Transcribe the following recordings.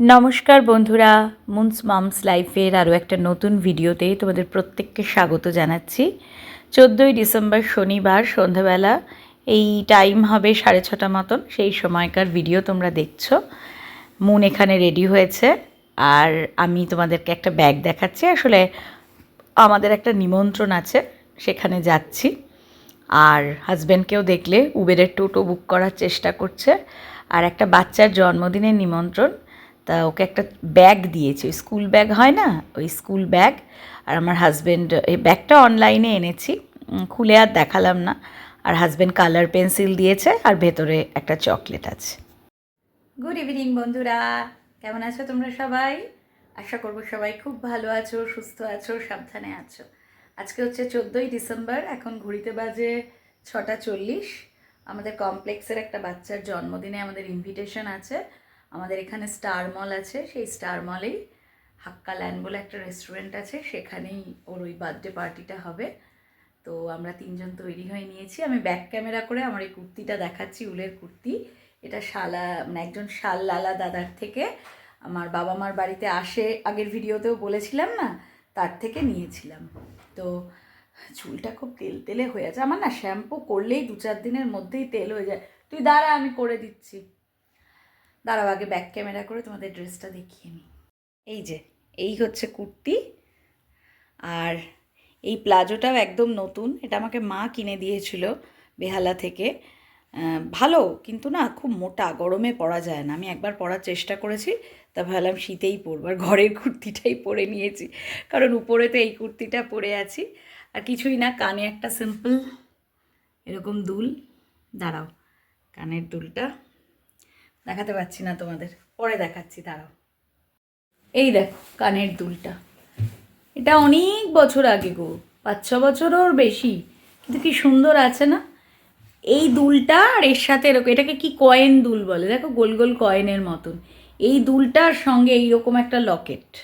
নমস্কার বন্ধুরা moons mum's লাইফের আরও একটা নতুন ভিডিওতে তোমাদের প্রত্যেককে স্বাগত জানাচ্ছি। চোদ্দোই ডিসেম্বর শনিবার, সন্ধ্যাবেলা, এই টাইম হবে সাড়ে ছটা মতন, সেই সময়কার ভিডিও তোমরা দেখছ। মুন এখানে রেডি হয়েছে, আর আমি তোমাদেরকে একটা ব্যাগ দেখাচ্ছি। আসলে আমাদের একটা নিমন্ত্রণ আছে, সেখানে যাচ্ছি। আর হাজব্যান্ডকেও দেখলে উবেরের টোটো বুক করার চেষ্টা করছে। আর একটা বাচ্চার জন্মদিনের নিমন্ত্রণ তা ওকে একটা ব্যাগ দিয়েছি। ওই স্কুল ব্যাগ হয় না? ওই স্কুল ব্যাগ আর আমার হাজব্যান্ড এই ব্যাগটা অনলাইনে এনেছি। খুলে আর দেখালাম না। আর হাজব্যান্ড কালার পেন্সিল দিয়েছে আর ভেতরে একটা চকলেট আছে। গুড ইভিনিং বন্ধুরা। কেমন আছো তোমরা সবাই? আশা করব সবাই খুব ভালো আছো, সুস্থ আছো, সাবধানে আছো। আজকে হচ্ছে চোদ্দোই ডিসেম্বর, এখন ঘড়িতে বাজে ছটা চল্লিশ। আমাদের কমপ্লেক্সের একটা বাচ্চার জন্মদিনে আমাদের ইনভিটেশন আছে। আমাদের এখানে স্টার মল আছে, সেই স্টার মলেই হাক্কা ল্যান্ড বলে একটা রেস্টুরেন্ট আছে, সেখানেই ওর ওই বার্থডে পার্টিটা হবে। তো আমরা তিনজন তৈরি হয়ে নিয়েছি। আমি ব্যাক ক্যামেরা করে আমার এই কুর্তিটা দেখাচ্ছি, উলের কুর্তি। এটা শালা মানে একজন শাল লালা দাদার থেকে। আমার বাবা মার বাড়িতে আসে, আগের ভিডিওতেও বলেছিলাম না, তার থেকে নিয়েছিলাম। তো চুলটা খুব তেল তেলে হয়ে আছে। আমার না শ্যাম্পু করলেই দু চার দিনের মধ্যেই তেল হয়ে যায়। তুই দাঁড়া, আমি করে দিচ্ছি। দাঁড়াও, আগে ব্যাক ক্যামেরা করে তোমাদের ড্রেসটা দেখিয়ে নিই। এই যে, এই হচ্ছে কুর্তি, আর এই প্লাজোটাও একদম নতুন। এটা আমাকে মা কিনে দিয়েছিল বেহালা থেকে। ভালো, কিন্তু না খুব মোটা, গরমে পরা যায় না। আমি একবার পরার চেষ্টা করেছি, তা ভাবলাম শীতেই পরবো, আর ঘরের কুর্তিটাই পরে নিয়েছি, কারণ উপরে তো এই কুর্তিটা পরে আছি। আর কিছুই না, কানে একটা সিম্পল এরকম দুল। দাঁড়াও, কানের দুলটা। দেখাতে পাচ্ছি না তোমাদের। পরে দেখাচ্ছি, দাঁড়াও। এই দেখো, কানের দুলটা। এটা অনেক বছর আগে গো পাঁচ ছ বছরও বেশি। কিন্তু কি সুন্দর আছে না? এই দুলটা আর এর সাথে এরকম, এটাকে কি কয়েন দুল বলে? দেখো, গোল গোল কয়েনের মতন। এই দুলটার সঙ্গে এইরকম একটা লকেট।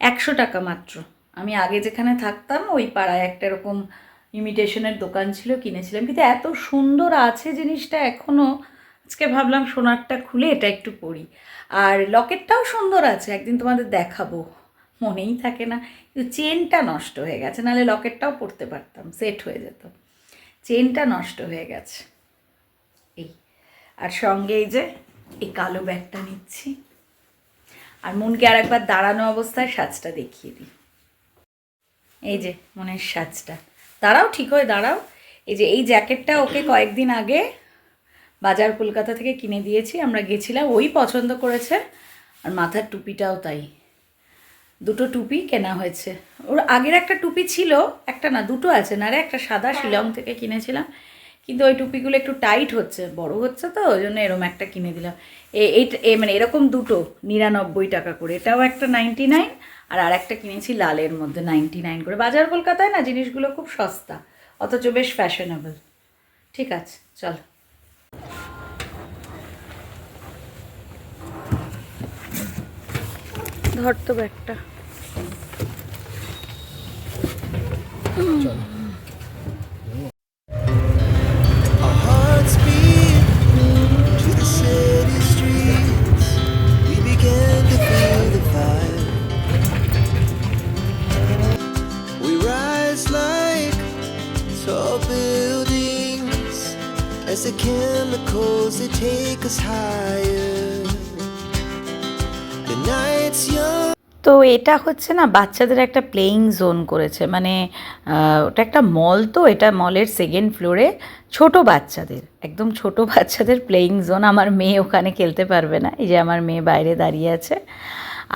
একশো টাকা মাত্র। আমি আগে যেখানে থাকতাম, ওই পাড়ায় একটা এরকম ইমিটেশনের দোকান ছিল, কিনেছিলাম। কিন্তু এত সুন্দর আছে জিনিসটা এখনও আজকে ভাবলাম সোনারটা খুলে এটা একটু পরি। আর লকেটটাও সুন্দর আছে, একদিন তোমাদের দেখাবো। মনেই থাকে না, কিন্তু চেনটা নষ্ট হয়ে গেছে, নাহলে লকেটটাও পরতে পারতাম, সেট হয়ে যেত। চেনটা নষ্ট হয়ে গেছে। এই, আর সঙ্গে এই যে, এই কালো ব্যাগটা নিচ্ছি। আর মনকে আর একবার দাঁড়ানো অবস্থায় সাজটা দেখিয়ে দিই। এই যে, মনের সাজটা। দাঁড়াও, ঠিক হয়ে দাঁড়াও। এই যে, এই জ্যাকেটটা ওকে কয়েকদিন আগে বাজার কলকাতা থেকে কিনে দিয়েছি আমরা গেছিলাম ওই পছন্দ করেছে আর মাথার টুপিটাও তাই। দুটো টুপি কেনা হয়েছে। ওর আগের একটা টুপি ছিল একটা না দুটো আছে না রে একটা সাদা শিলং থেকে কিনেছিলাম কিন্তু ওই টুপিগুলো একটু টাইট হচ্ছে বড় হচ্ছে তো ওই জন্য এরম একটা কিনে দিলাম। এ- এই মানে এরকম দুটো নিরানব্বই টাকা করে। এটাও একটা নাইনটি নাইন আর আর একটা কিনেছি লালের মধ্যে নাইনটি নাইন করে। বাজার কলকাতায় না জিনিসগুলো খুব সস্তা অথচ বেশ ফ্যাশনেবল ঠিক আছে চল। Rise like tall buildings as the chemicals they take us higher. তো এটা হচ্ছে না বাচ্চাদের একটা প্লেয়িং জোন করেছে। মানে ওটা একটা মল তো, এটা মলের সেকেন্ড ফ্লোরে ছোট বাচ্চাদের, একদম ছোট বাচ্চাদের প্লেয়িং জোন আমার মেয়ে ওখানে খেলতে পারবে না, এই যে আমার মেয়ে বাইরে দাঁড়িয়ে আছে।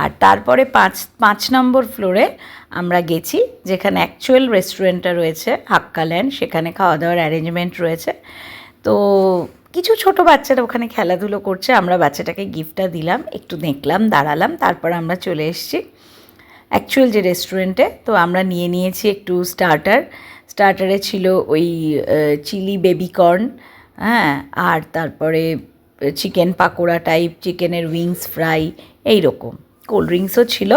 আর তারপরে পাঁচ পাঁচ নম্বর ফ্লোরে আমরা গেছি, যেখানে অ্যাকচুয়াল রেস্টুরেন্টটা রয়েছে হাক্কা ল্যান্ড সেখানে খাওয়া দাওয়ার অ্যারেঞ্জমেন্ট রয়েছে। তো কিছু ছোট বাচ্চারা ওখানে খেলাধুলো করছে, আমরা বাচ্চাটাকে গিফটটা দিলাম, একটু দেখলাম, দাঁড়ালাম, তারপর আমরা চলে এসেছি অ্যাকচুয়াল যে রেস্টুরেন্টে তো আমরা নিয়ে নিয়েছি একটু স্টার্টার স্টার্টারে ছিল ওই চিলি বেবিকর্ন হ্যাঁ আর তারপরে চিকেন পাকোড়া টাইপ চিকেনের উইংস ফ্রাই এই রকম কোল্ড ড্রিঙ্কসও ছিল।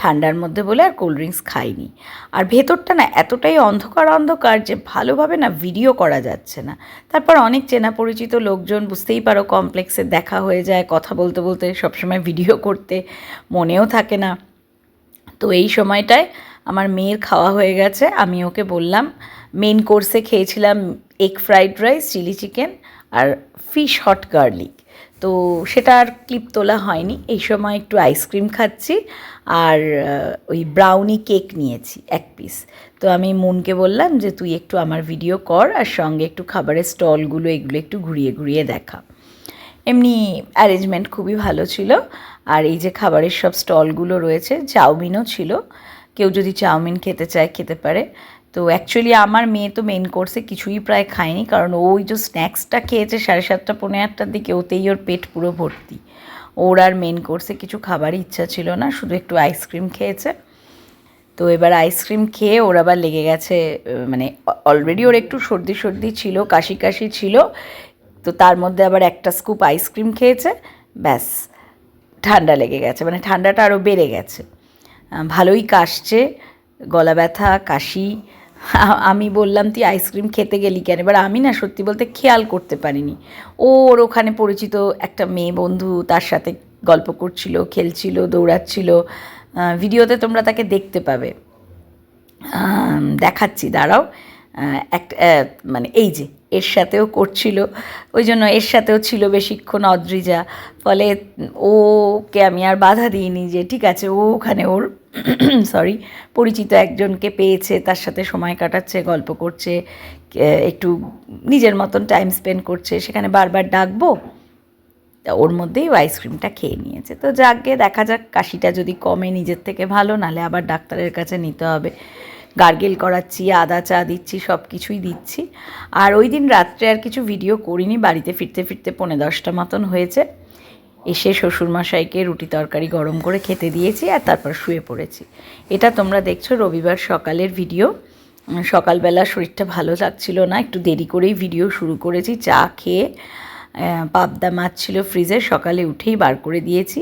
ঠান্ডার মধ্যে বলে আর কোল্ড ড্রিঙ্কস খাইনি। আর ভেতরটা না এতটাই অন্ধকার অন্ধকার যে ভালোভাবে না ভিডিও করা যাচ্ছে না। তারপর অনেক চেনা পরিচিত লোকজন, বুঝতেই পারো কমপ্লেক্সে দেখা হয়ে যায়, কথা বলতে বলতে সবসময় ভিডিও করতে মনেও থাকে না। তো এই সময়টায় আমার মেয়ের খাওয়া হয়ে গেছে, আমি ওকে বললাম মেন কোর্সে খেয়েছিলাম egg fried rice chilli chicken আর ফিশ হট গার্লিক তো সেটা আর ক্লিপ তোলা হয়নি। এই সময় একটু আইসক্রিম খাচ্ছি আর ওই ব্রাউনি কেক নিয়েছি, এক পিস তো আমি মুনকে বললাম যে, তুই একটু আমার ভিডিও কর আর সঙ্গে একটু খাবারের স্টলগুলো এগুলো একটু ঘুরিয়ে ঘুরিয়ে দেখা। এমনি অ্যারেঞ্জমেন্ট খুবই ভালো ছিল। আর এই যে খাবারের সব স্টলগুলো রয়েছে, চাউমিনও ছিল। কেউ যদি চাউমিন খেতে চায়, খেতে পারে। তো অ্যাকচুয়ালি আমার মেয়ে তো মেন কোর্সে কিছুই প্রায় খায়নি, কারণ ওই যে স্ন্যাক্সটা খেয়েছে সাড়ে সাতটা, পৌনে আটটার দিকে, ওতেই ওর পেট পুরো ভর্তি। ওর আর মেন কোর্সে কিছু খাবারই ইচ্ছা ছিল না, শুধু একটু আইসক্রিম খেয়েছে। তো এবার আইসক্রিম খেয়ে ওর আবার লেগে গেছে মানে অলরেডি ওর একটু সর্দি সর্দি ছিল, কাশি কাশি ছিল, তো তার মধ্যে আবার একটা স্কুপ আইসক্রিম খেয়েছে, ব্যাস, ঠান্ডা লেগে গেছে মানে ঠান্ডাটা আরও বেড়ে গেছে। ভালোই কাশছে, গলা ব্যথা, কাশি আমি বললাম, তুই আইসক্রিম খেতে গেলি কেন? এবার আমি না সত্যি বলতে খেয়াল করতে পারিনি। ওর ওখানে পরিচিত একটা মেয়ে বন্ধু তার সাথে গল্প করছিল, খেলছিল, দৌড়াচ্ছিল। ভিডিওতে তোমরা তাকে দেখতে পাবে। দেখাচ্ছি, দাঁড়াও। একটা মানে এই যে, এর সাথেও করছিল। ওই জন্য এর সাথেও ছিল বেশিক্ষণ অদ্রিজা। ফলে ওকে আমি আর বাধা দিইনি যে, ঠিক আছে, ও ওখানে, ওর সরি পরিচিত একজনকে পেয়েছে, তার সাথে সময় কাটাচ্ছে, গল্প করছে একটু নিজের মতন টাইম স্পেন্ড করছে, সেখানে বারবার ডাকবো, তা ওর মধ্যেই আইসক্রিমটা খেয়ে নিয়েছে। তো যাকে দেখা যাক, কাশিটা যদি কমে নিজের থেকে ভালো নালে আবার ডাক্তারের কাছে নিতে হবে। গার্গেল করাচ্ছি, আদা চা দিচ্ছি সব কিছুই দিচ্ছি। আর ওই দিন রাত্রে আর কিছু ভিডিও করিনি, বাড়িতে ফিরতে ফিরতে পৌনে দশটা মতন হয়েছে। এসে শ্বশুরমশাইকে রুটি তরকারি গরম করে খেতে দিয়েছি আর তারপর শুয়ে পড়েছি। এটা তোমরা দেখছ রবিবার সকালের ভিডিও সকালবেলা শরীরটা ভালো লাগছিল না, একটু দেরি করেই ভিডিও শুরু করেছি। চা খেয়ে পাবদা মাছ ছিল ফ্রিজে সকালে উঠেই বার করে দিয়েছি।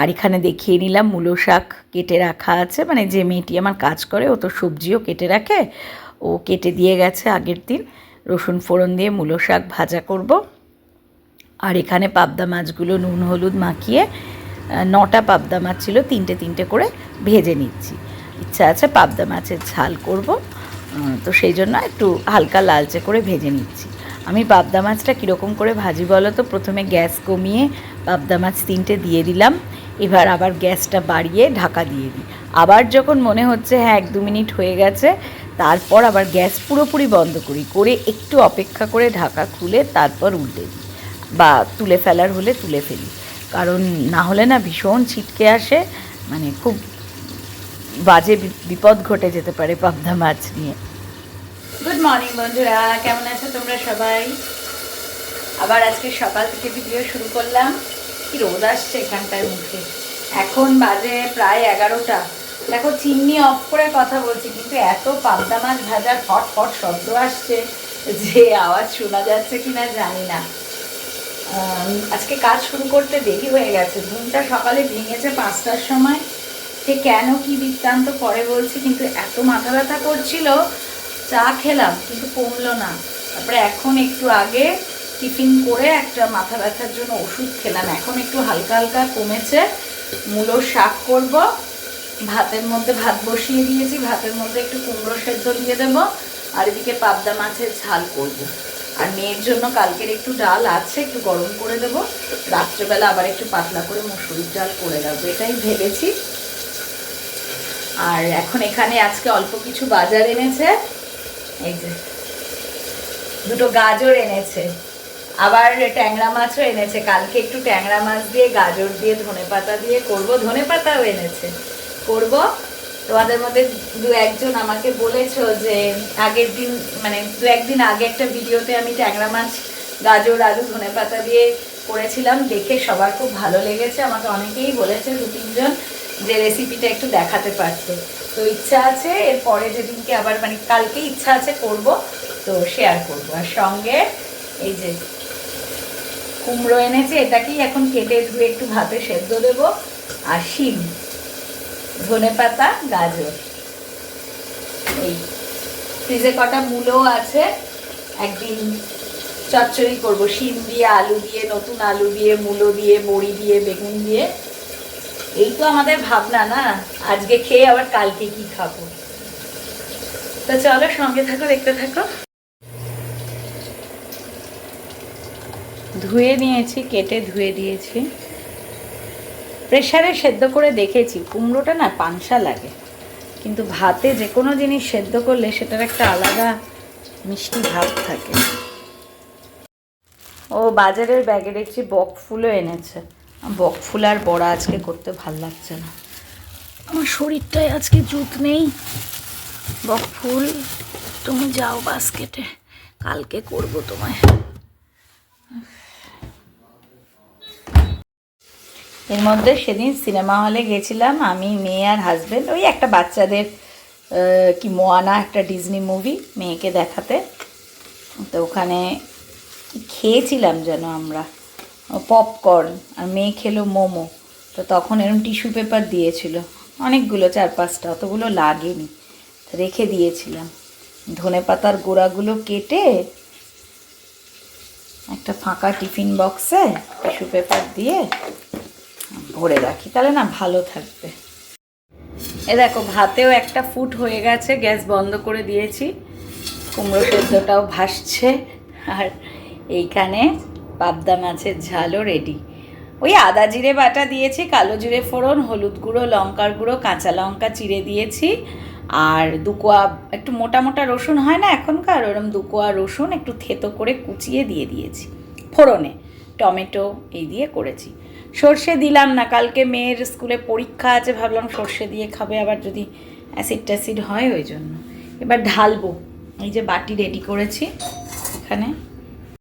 আর এখানে দেখিয়ে নিলাম মূলো শাক কেটে রাখা আছে। মানে যে মেয়েটি আমার কাজ করে, ও তো সবজিও কেটে রাখে। ও কেটে দিয়ে গেছে আগের দিন। রসুন ফোড়ন দিয়ে মূলো শাক ভাজা করব। আর এখানে পাবদা মাছগুলো নুন, হলুদ মাখিয়ে নটা পাবদা মাছ ছিল, তিনটে তিনটে করে ভেজে নিচ্ছি। ইচ্ছা আছে পাবদা মাছের ঝাল করব তো সেই জন্য একটু হালকা লালচে করে ভেজে নিচ্ছি। আমি পাবদা মাছটা কীরকম করে ভাজি বলো তো? প্রথমে গ্যাস কমিয়ে পাবদা মাছ তিনটে দিয়ে দিলাম। এবার আবার গ্যাসটা বাড়িয়ে ঢাকা দিয়ে দিই। আবার যখন মনে হচ্ছে হ্যাঁ এক দু মিনিট হয়ে গেছে, তারপর আবার গ্যাস পুরোপুরি বন্ধ করি। করে একটু অপেক্ষা করে ঢাকা খুলে তারপর উল্টে দিই। বা তুলে ফেলার হলে তুলে ফেলি। কারণ না হলে না ভীষণ ছিটকে আসে মানে খুব বাজে বিপদ ঘটে যেতে পারে পাবদা মাছ নিয়ে। গুড মর্নিং বন্ধুরা। কেমন আছো তোমরা সবাই? আবার আজকে সকাল থেকে ভিডিও শুরু করলাম। কি রোদ আসছে এখানটার মুখে। এখন বাজে প্রায় এগারোটা। দেখো, চিমনি অফ করে কথা বলছি, কিন্তু এত পাবদা মাছ ভাজার ফট ফট শব্দ আসছে যে আওয়াজ শোনা যাচ্ছে কিনা জানি না। আজকে কাজ শুরু করতে দেরি হয়ে গেছে। ঘুমটা সকালে ভেঙেছে পাঁচটার সময়। সে কেন কি বৃত্তান্ত পরে বলছি, কিন্তু এত মাথা ব্যথা করছিল, চা খেলাম, কিন্তু কমলো না। তারপরে এখন একটু আগে টিফিন করে একটা মাথা ব্যথার জন্য ওষুধ খেলাম। এখন একটু হালকা হালকা কমেছে। মূলো শাক করব, ভাতের মধ্যে ভাত বসিয়ে দিয়েছি, ভাতের মধ্যে একটু কুমড়ো সেদ্ধ দিয়ে দেবো, আর এদিকে পাবদা মাছের ঝাল করব। আর মেয়ের জন্য কালকের একটু ডাল আছে, একটু গরম করে দেবো। রাত্রেবেলা আবার একটু পাতলা করে মুসুরির ডাল করে রাখব, এটাই ভেবেছি। আর এখন এখানে আজকে অল্প কিছু বাজার এনেছে। এই যে, দুটো গাজর এনেছে। আবার ট্যাংরা মাছও এনেছে। কালকে একটু ট্যাংরা মাছ দিয়ে, গাজর দিয়ে ধনে পাতা দিয়ে করব। ধনে পাতাও এনেছে। করব। তোমাদের মধ্যে দু একজন আমাকে বলেছ যে আগের দিন মানে দু একদিন আগে একটা ভিডিওতে আমি ট্যাংরা মাছ, গাজর, আলু, ধনে পাতা দিয়ে করেছিলাম। দেখে সবার খুব ভালো লেগেছে। আমাকে অনেকেই বলেছে দু তিনজন যে রেসিপিটা একটু দেখাতে পারতে। তো ইচ্ছা আছে, এর পরে যেদিনকে আবার মানে কালকে ইচ্ছা আছে করব, তো শেয়ার করব। আর সঙ্গে এই যে কুমড়ো এনেছে, এটাকেই এখন কেটে ধুয়ে একটু ভাতে সেদ্ধ দেবো। আর শিম। ধনে পাতা, গাজর। এই ফ্রিজে কটা মূলও আছে, একদিন চচ্চড়ি করব। শিম দিয়ে, আলু দিয়ে, নতুন আলু দিয়ে, মূলো দিয়ে বড়ি দিয়ে, বেগুন দিয়ে। এই তো আমাদের ভাবনা না? আজকে খেয়ে আবার কালকে কি খাব? তো চলো সঙ্গে থাকো, দেখতে থাকো। ধুয়ে নিয়েছি, কেটে ধুয়ে দিয়েছি। প্রেশারে সেদ্ধ করে দেখেছি, কুমড়োটা না পাংসা লাগে। কিন্তু ভাতে যে কোনো জিনিস সেদ্ধ করলে সেটার একটা আলাদা মিষ্টি ভাব থাকে। ও বাজারের ব্যাগে দেখছি বক ফুলও এনেছে। বক ফুল আর বড়া আজকে করতে ভালো লাগছে না। আমার শরীরটায় আজকে জুত নেই। বক ফুল, তুমি যাও বাস্কেটে। কালকে করব তোমায়। এর মধ্যে সেদিন সিনেমা হলে গেছিলাম আমি, মেয়ে আর হাজবেন্ড ওই একটা বাচ্চাদের কি মোয়ানা একটা ডিজনি মুভি মেয়েকে দেখাতে। তো ওখানে খেয়েছিলাম যেন আমরা পপকর্ন আর মেয়ে খেলো মোমো। তো তখন এরকম টিস্যু পেপার দিয়েছিল, অনেকগুলো, চার পাঁচটা, অতগুলো লাগেনি। রেখে দিয়েছিলাম। ধনে পাতার গোড়াগুলো কেটে একটা ফাঁকা টিফিন বক্সে টিস্যু পেপার দিয়ে ভরে রাখি, তাহলে না ভালো থাকবে। এ দেখো, ভাতেও একটা ফুট হয়ে গেছে, গ্যাস বন্ধ করে দিয়েছি। কুমড়ো সেদ্ধটাও ভাসছে, আর এইখানে পাবদা মাছের ঝালও রেডি ওই আদা জিরে বাটা দিয়েছি, কালো জিরে ফোড়ন, হলুদ গুঁড়ো, লঙ্কার গুঁড়ো, কাঁচা লঙ্কা চিড়ে দিয়েছি। আর দুকোয়া, একটু মোটা মোটা রসুন হয় না এখনকার? ওরম দুকোয়া রসুন একটু থেতো করে কুচিয়ে দিয়ে দিয়েছি। ফোড়নে টমেটো এই দিয়ে করেছি। সর্ষে দিলাম না, কালকে মেয়ের স্কুলে পরীক্ষা আছে, ভাবলাম সর্ষে দিয়ে খাবে, আবার যদি অ্যাসিড ট্যাসিড হয় ওই জন্য। এবার ঢালবো, এই যে বাটি রেডি করেছি, এখানে।